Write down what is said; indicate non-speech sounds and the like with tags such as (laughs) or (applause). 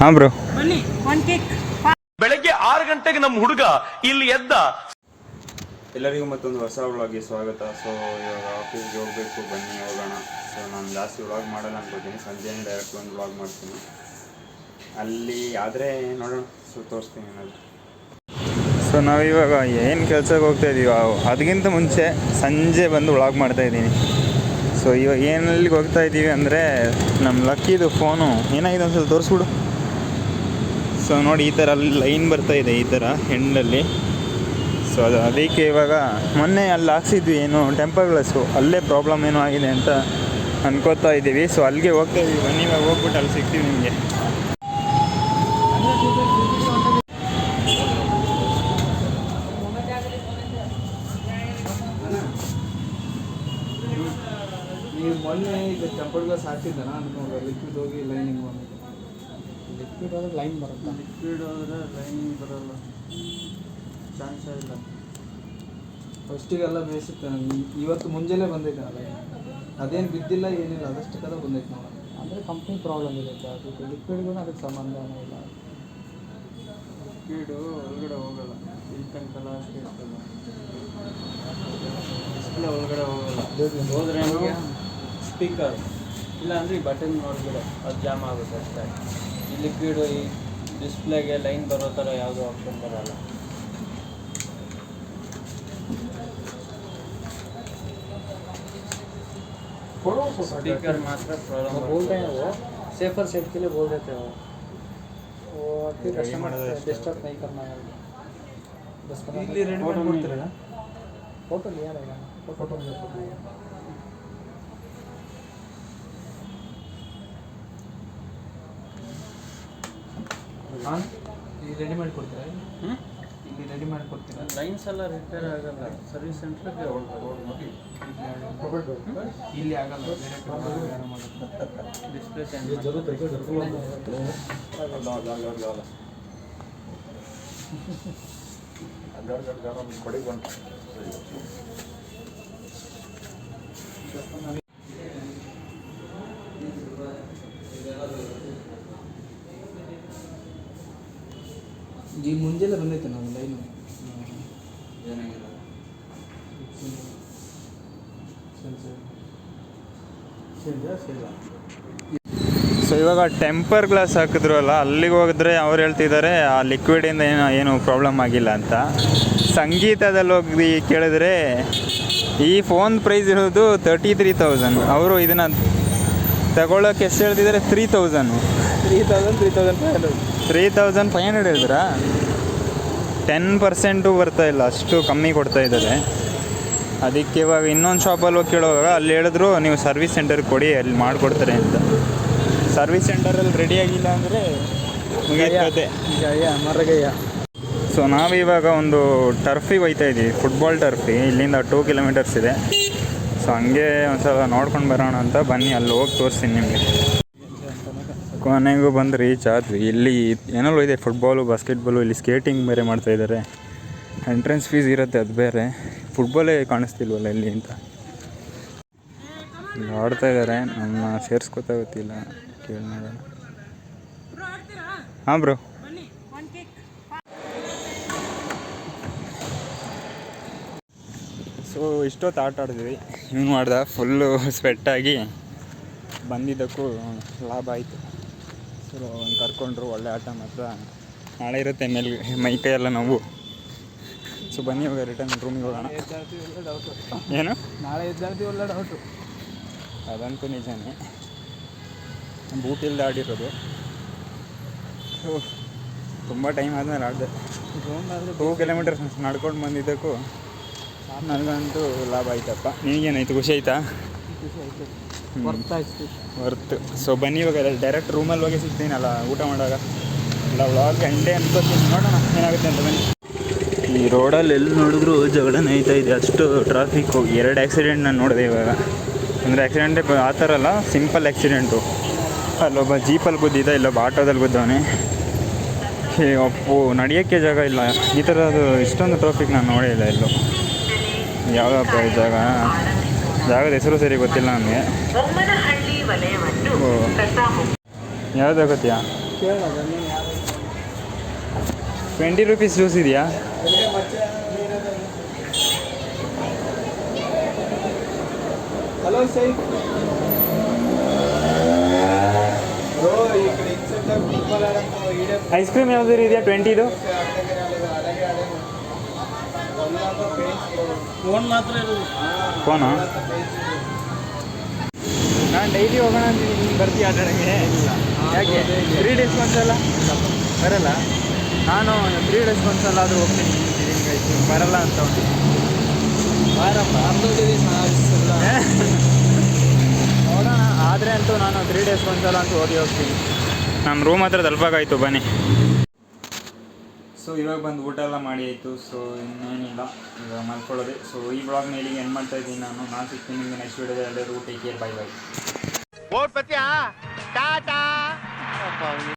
ಹಾಂ ಬ್ರೋ. ಬನ್ನಿ one cake ಬೆಳಗ್ಗೆ ಆರು ಗಂಟೆಗೆ ನಮ್ಮ ಹುಡುಗ ಇಲ್ಲಿ ಎದ್ದ. ಎಲ್ಲರಿಗೂ ಮತ್ತೊಂದು ಹೊಸ ವ್ಲಾಗ್ಗೆ ಸ್ವಾಗತ. ಸೊ ಇವಾಗ ಆಫೀಸ್ಗೆ ಹೋಗಬೇಕು ಬನ್ನಿ ಹೋಗೋಣ. ಸೊ ನಾನು ಜಾಸ್ತಿ ವ್ಲಾಗ್ ಮಾಡಲ್ಲ ಅನ್ಕೋತೀನಿ. ಸಂಜೆನೇ ಡೈರೆಕ್ಟ್ ಒಂದು ವ್ಲಾಗ್ ಮಾಡ್ತೀನಿ. ಅಲ್ಲಿ ಆದರೆ ನೋಡೋಣ. ಸೊ ತೋರಿಸ್ತೀನಿ ಏನಾದರೂ ಸೊ ನಾವಿವಾಗ ಏನು ಕೆಲ್ಸಕ್ಕೆ ಹೋಗ್ತಾ ಇದೀವಿ ಅದಕ್ಕಿಂತ ಮುಂಚೆ ಸಂಜೆ ಬಂದು ವ್ಲಾಗ್ ಮಾಡ್ತಾ ಇದ್ದೀನಿ ಸೊ ಇವಾಗ ಏನಲ್ಲಿಗೆ ಹೋಗ್ತಾ ಇದ್ದೀವಿ ಅಂದರೆ ನಮ್ಮ ಲಕ್ಕಿದು ಫೋನು. ಏನಾಗಿದೆ ಒಂದ್ಸಲ ತೋರಿಸ್ಬಿಡು. ಸೊ ನೋಡಿ, ಈ ಥರ ಅಲ್ಲಿ ಲೈನ್ ಬರ್ತಾ ಇದೆ, ಈ ಥರ ಹೆಂಡಲ್ಲಿ ಸೊ ಅದು ಅದಕ್ಕೆ ಇವಾಗ ಮೊನ್ನೆ ಅಲ್ಲಿ ಹಾಕ್ಸಿದ್ವಿ ಏನು ಟೆಂಪರ್ ಗ್ಲಾಸು ಅಲ್ಲೇ ಪ್ರಾಬ್ಲಮ್ ಏನೋ ಆಗಿದೆ ಅಂತ ಅನ್ಕೋತಾ ಇದ್ದೀವಿ. ಸೊ ಅಲ್ಲಿಗೆ ಹೋಗ್ತಾ ಇದ್ದೀವಿ. ಬನ್ನಿ, ಇವಾಗ ಹೋಗ್ಬಿಟ್ಟು ಅಲ್ಲಿ ಸಿಗ್ತೀವಿ ನಿಮಗೆ. ಮೊನ್ನೆ ಈಗ ಟೆಂಪರ್ ಗ್ಲಾಸ್ ಹಾಕ್ಸಿದ್ದಾನ ಅನ್ಕೊಂಡು ಲಿಕ್ವಿಡ್ ಹೋಗಿ ಲೈನಿಂಗ್ ಬಂದಿದೆ ಲಿಕ್ವಿಡ್ ಆದ್ರೆ ಲೈನ್ ಬರುತ್ತೆ? ಲಿಕ್ವಿಡ್ ಆದರೆ ಲೈನಿಂಗ್ ಬರಲ್ಲ. ಚಾನ್ಸ್ ಇಲ್ಲ. ಫಸ್ಟಿಗೆಲ್ಲ ಬೇಯಿಸುತ್ತೆ. ನಾನು ಇವತ್ತು ಮುಂಜಾನೆ ಬಂದೈತೆ ಅಲ್ಲ ಅದೇನು ಬಿದ್ದಿಲ್ಲ ಏನಿಲ್ಲ ಅದಷ್ಟು ಬಂದಿತ್ತು ಬಂದೈತೆ ನಾವು ಅಂದರೆ ಕಂಪ್ನಿ ಪ್ರಾಬ್ಲಮ್ ಇದೆ ಅದಕ್ಕೆ ಲಿಕ್ವಿಡ್ಗೂ ಅದಕ್ಕೆ ಸಂಬಂಧ ಇಲ್ಲ. ಲಿಕ್ವಿಡು ಒಳಗಡೆ ಹೋಗಲ್ಲ. ಇಲ್ಲಿ ತನಕ ಅಷ್ಟೇ ಇರ್ತದೆ. ಡಿಸ್ಪ್ಲೇ ಒಳಗಡೆ ಹೋಗಲ್ಲ. ಹೋದ್ರೆ ಸ್ಪೀಕರ್ ಇಲ್ಲ ಅಂದರೆ ಈ ಬಟನ್ ನೋಡಿದ್ರೆ ಅದು ಜಾಮ್ ಆಗುತ್ತೆ ಅಷ್ಟೇ ಈ ಲಿಕ್ವಿಡ್ ಈ ಡಿಸ್ಪ್ಲೇಗೆ ಲೈನ್ ಬರೋ ಥರ ಯಾವುದೂ ಆಪ್ಷನ್ ಬರಲ್ಲ स्पीकर मात्र प्रॉब्लम बोल रहे हैं वो सेफर सेट के लिए बोल देते हो वो फिर कस्टमर डिस्टर्ब नहीं करना है बस ಇಲ್ಲಿ ರೆಡಿ ಮಾಡ್ಕೊಡ್ತೀರಾ ಫೋಟೋ लिया रहेगा ಫೋಟೋ ಹಾಂ ಇಲ್ಲಿ ರೆಡಿ ಮಾಡಿ ಕೊಡ್ತೀರಾ ಇಲ್ಲಿ ರೆಡಿ ಮಾಡಿ ಕೊಡ್ತೀರಾ ಲೈನ್ಸ್ ಎಲ್ಲ ರಿಪೇರ್ ಆಗಲ್ಲ ಸರ್ವಿಸ್ ಸೆಂಟ್ರಿಗೆ ಇಲ್ಲಿ ಆಗಲ್ಲ ಡಿಸ್ಪ್ಲೇ ಚೇಂಜ್ ಈ ಮುಂಜಾನೆ ಬಂದೈತೆ ನಾವು ಲೈನು ಸೊ ಇವಾಗ ಟೆಂಪರ್ ಗ್ಲಾಸ್ ಹಾಕಿದ್ರಲ್ಲ ಅಲ್ಲಿಗೆ ಹೋಗಿದ್ರೆ ಅವ್ರು ಹೇಳ್ತಿದ್ದಾರೆ ಆ ಲಿಕ್ವಿಡಿಂದ ಏನೋ ಏನು ಪ್ರಾಬ್ಲಮ್ ಆಗಿಲ್ಲ ಅಂತ. ಸಂಗೀತದಲ್ಲಿ ಹೋಗಿ ಕೇಳಿದ್ರೆ ಈ ಫೋನ್ ಪ್ರೈಸ್ ಇರೋದು ತರ್ಟಿ ತ್ರೀ ತೌಸಂಡ್ ಅವರು ಇದನ್ನು ತಗೊಳ್ಳೋಕೆ ಎಷ್ಟು ಹೇಳ್ತಿದ್ದಾರೆ three thousand three thousand three thousand five hundred three thousand five hundred ಹೇಳಿದ್ರಾ ten percent ಬರ್ತಾ ಇಲ್ಲ ಅಷ್ಟು ಕಮ್ಮಿ ಕೊಡ್ತಾ ಇದ್ದಾರೆ. ಅದಕ್ಕೆ ಇವಾಗ ಇನ್ನೊಂದು ಶಾಪಲ್ಲಿ ಹೋಗಿ ಕೇಳುವಾಗ ಅಲ್ಲಿ ಹೇಳಿದ್ರು ನೀವು ಸರ್ವಿಸ್ ಸೆಂಟರ್ಗೆ ಕೊಡಿ ಅಲ್ಲಿ ಮಾಡಿಕೊಡ್ತಾರೆ ಅಂತ. ಸರ್ವಿಸ್ ಸೆಂಟರಲ್ಲಿ ರೆಡಿ ಆಗಿಲ್ಲ ಅಂದರೆ ಮುಗಿಯುತ್ತೆ ಗಯ್ಯ ಮರಗಯ್ಯ. ಸೊ ನಾವಿವಾಗ ಒಂದು ಟರ್ಫಿಗೆ ಹೋಯ್ತಾ ಇದ್ದೀವಿ ಫುಟ್ಬಾಲ್ ಟರ್ಫಿ ಇಲ್ಲಿಂದ ಟೂ ಕಿಲೋಮೀಟರ್ಸ್ ಇದೆ. ಸೊ ಹಂಗೆ ಒಂದು ಸಲ ನೋಡ್ಕೊಂಡು ಬರೋಣ ಅಂತ ಬನ್ನಿ ಅಲ್ಲಿ ಹೋಗಿ ತೋರಿಸ್ತೀನಿ ನಿಮಗೆ. ಕೊನೆಗೂ ಬಂದು ರೀಚ್ ಆದ್ವಿ. ಇಲ್ಲಿ ಏನಲ್ಲೂ ಇದೆ ಫುಟ್ಬಾಲು ಬಾಸ್ಕೆಟ್ಬಾಲು ಇಲ್ಲಿ ಸ್ಕೇಟಿಂಗ್ ಬೇರೆ ಮಾಡ್ತಾ ಇದ್ದಾರೆ ಎಂಟ್ರೆನ್ಸ್ ಫೀಸ್ ಇರುತ್ತೆ, ಅದು ಬೇರೆ. ಫುಟ್ಬಾಲೇ ಕಾಣಿಸ್ತಿಲ್ವಲ್ಲ ಇಲ್ಲಿ ಅಂತ. ಇಲ್ಲಿ ಆಡ್ತಾ ಇದ್ದಾರೆ ನಮ್ಮ ಸೇರಿಸ್ಕೊತಾ ಗೊತ್ತಿಲ್ಲ, ಕೇಳಿ ನೋಡೋಣ. ಹಾಂ ಬ್ರೋ ಸೊ ಇಷ್ಟೊತ್ತು ಆಟ ಆಡಿದ್ವಿ. ಇವನು ಮಾಡ್ದ ಫುಲ್ಲು ಸ್ವೆಟ್ಟಾಗಿ ಬಂದಿದ್ದಕ್ಕೂ ಲಾಭ ಆಯಿತು. ಸೊ ಒಂದು ಕರ್ಕೊಂಡ್ರು ಒಳ್ಳೆ ಆಟ ಮಾತ್ರ. ನಾಳೆ ಇರುತ್ತೆ ಮೇಲ್ ಮೈ ಕೈ ಎಲ್ಲ ನೋವು. ಸೊ ಬನ್ನಿ ಇವಾಗ ರಿಟರ್ನ್ ರೂಮಿಗೆ ಹೋಗೋಣ. ಏನು? ನಾಳೆ ಎದ್ದಾಡ್ತೀವಿ ಒಳ್ಳೆ ಡೌಟು ಅದಂತೂ ನಿಜಾನೇ. ಬೂಟ್ ಇಲ್ಲದೆ ಆಡಿರೋದು. ಸೊ ತುಂಬ ಟೈಮ್ ಆದಮೇಲೆ ಆಡಿದೆ. ಟೂ ಕಿಲೋಮೀಟರ್ಸ್ ನಡ್ಕೊಂಡು ಬಂದಿದ್ದಕ್ಕೂ ನನಗಂತೂ ಲಾಭ ಆಯ್ತಪ್ಪ. ನಿನಗೇನಾಯ್ತು? ಖುಷಿ ಆಯ್ತಾ? ಖುಷಿ ಆಯ್ತು. ವರ್ತ್ ಸೊ ಬನ್ನಿ ಇವಾಗ ಡೈರೆಕ್ಟ್ ರೂಮಲ್ಲಿ ಹೋಗಿ ಸಿಗ್ತೀನಲ್ಲ, ಊಟ ಮಾಡುವಾಗ. ಇಲ್ಲ ವ್ಲಾಗ್ ಗಂಟೆ ಅನ್ಕೋತೀನಿ ನೋಡೋಣ, ಏನಾಗುತ್ತೆ ಅಂತ ಬನ್ನಿ. ಈ ರೋಡಲ್ಲಿ ಎಲ್ಲಿ ನೋಡಿದ್ರು ಜಗಳ ನೈತಾ ಇದೆ. ಅಷ್ಟು ಟ್ರಾಫಿಕ್ಕು ಎರಡು ಆ್ಯಕ್ಸಿಡೆಂಟ್ ನಾನು ನೋಡಿದೆ ಇವಾಗ. ಅಂದರೆ ಆ್ಯಕ್ಸಿಡೆಂಟೇ ಆ ಥರ ಅಲ್ಲ ಸಿಂಪಲ್ ಆ್ಯಕ್ಸಿಡೆಂಟು ಅಲ್ಲೊಬ್ಬ ಜೀಪಲ್ಲಿ ಬುದ್ದಿದ್ದ ಇಲ್ಲೊಬ್ಬ ಆಟೋದಲ್ಲಿ ಹೇ ಅಪ್ಪು, ನಡೆಯೋಕ್ಕೆ ಜಾಗ ಇಲ್ಲ. ಈ ಥರದ್ದು ಇಷ್ಟೊಂದು ಟ್ರಾಫಿಕ್ ನಾನು ನೋಡೇ ಇಲ್ಲ ಎಲ್ಲೂ. ಯಾವ್ದಪ್ಪ ಈ ಜಾಗ? ಜಾಗದ ಹೆಸರು ಸರಿ ಗೊತ್ತಿಲ್ಲ ನನಗೆ. ಯಾವ್ದು ಗೊತ್ತೀಯಾ? ಟ್ವೆಂಟಿ ರುಪೀಸ್ ಜ್ಯೂಸ್ ಇದೆಯಾ? ಐಸ್ ಕ್ರೀಮ್ ಯಾವ್ದು ಇದೆಯಾ ಟ್ವೆಂಟಿದು ಫೋನ್ ಮಾತ್ರ ಇರೋದು ಫೋನಾ ನಾನು ಡೈಲಿ ಹೋಗೋಣ ಅಂತ ನೀನು ಬರ್ತೀಯ ಆಟಾಡೋಕ್ಕೆ ಯಾಕೆ? ತ್ರೀ ಡೇಸ್ ಬಂದಲ್ಲ ಬರಲ್ಲ. ನಾನು ತ್ರೀ ಡೇಸ್ ಬಂದಲ್ಲ ಆದರೂ ಹೋಗ್ತೀನಿ. ಹಿಂಗಾಯ್ತು. ಬರಲ್ಲ ಅಂತ ಒಂದು ಬಾರಪ್ಪ ಆಗಿಸಲ್ಲ (laughs) ನೋಡೋಣ. ಆದರೆ ಅಂತೂ ನಾನು ತ್ರೀ ಡೇಸ್ ಬಂದಲ್ಲ ಅಂತ ಓದಿ ಹೋಗ್ತೀನಿ. ನಮ್ಮ ರೂಮ್ ಹತ್ರ ತಲುಪಾಗಾಯ್ತು ಬನ್ನಿ. ಸೊ ಇವಾಗ ಬಂದು ಊಟ ಎಲ್ಲ ಮಾಡಿ ಆಯಿತು. ಸೊ ಇನ್ನೇನಿಲ್ಲ. ಈಗ ಮಲ್ಕೊಳ್ಳೋದೆ. ಸೊ ಈ ಬ್ಲಾಗ್ ಇಲ್ಲಿಗೆ ಏನು ಮಾಡ್ತಾ ಇದ್ದೀನಿ ನಾನು. ನಾನು ಸಿಗ್ತೀನಿ ನಿಮಗೆ ನೆಕ್ಸ್ಟ್ ವೀಡಿಯೋದಲ್ಲಿ ಎಲ್ಲರೂ ಟೇಕ್ ಕೇರ್ ಬೈ ಬೈ ಓಟ್ ಪತ್ಯ? ಟಾಟಾ?